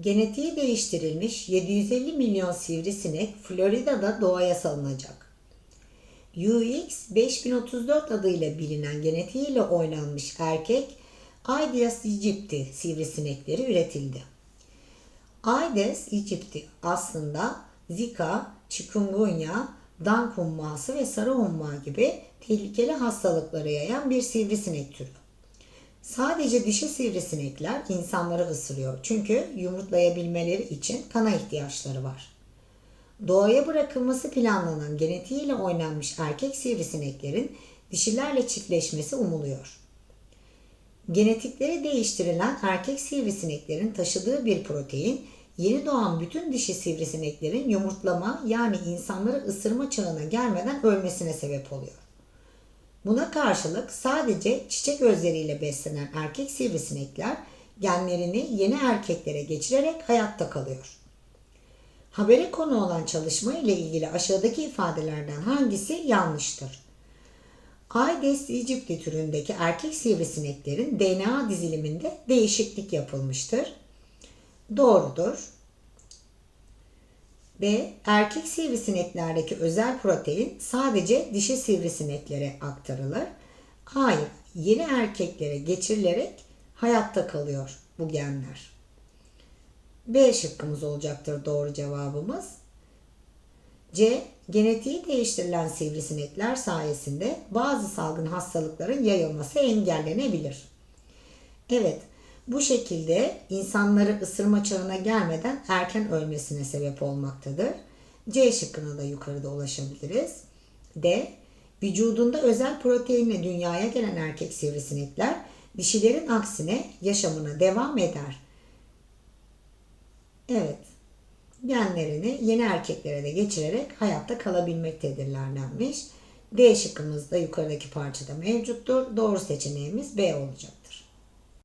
Genetiği değiştirilmiş 750 milyon sivrisinek Florida'da doğaya salınacak. UX 5034 adıyla bilinen genetiğiyle oynanmış erkek Aedes aegypti sivrisinekleri üretildi. Aedes aegypti aslında Zika, chikungunya, dank humması ve sarı humma gibi tehlikeli hastalıkları yayan bir sivrisinek türü. Sadece dişi sivrisinekler insanları ısırıyor çünkü yumurtlayabilmeleri için kana ihtiyaçları var. Doğaya bırakılması planlanan genetiğiyle oynanmış erkek sivrisineklerin dişilerle çiftleşmesi umuluyor. Genetikleri değiştirilen erkek sivrisineklerin taşıdığı bir protein yeni doğan bütün dişi sivrisineklerin yumurtlama yani insanları ısırma çağına gelmeden ölmesine sebep oluyor. Buna karşılık sadece çiçek özleriyle beslenen erkek sivrisinekler genlerini yeni erkeklere geçirerek hayatta kalıyor. Habere konu olan çalışma ile ilgili aşağıdaki ifadelerden hangisi yanlıştır? Aedes aegypti türündeki erkek sivrisineklerin DNA diziliminde değişiklik yapılmıştır. Doğrudur. B. Erkek sivrisineklerdeki özel protein sadece dişi sivrisineklere aktarılır. Hayır, yeni erkeklere geçirilerek hayatta kalıyor bu genler. B şıkkımız olacaktır doğru cevabımız. C. Genetiği değiştirilen sivrisinekler sayesinde bazı salgın hastalıkların yayılması engellenebilir. Evet, bu şekilde insanları ısırma çağına gelmeden erken ölmesine sebep olmaktadır. C şıkkına da yukarıda ulaşabiliriz. D. Vücudunda özel proteinle dünyaya gelen erkek sivrisinekler dişilerin aksine yaşamına devam eder. Evet, genlerini yeni erkeklere de geçirerek hayatta kalabilmektedirler denmiş. D şıkkımız da yukarıdaki parçada mevcuttur. Doğru seçeneğimiz B olacak.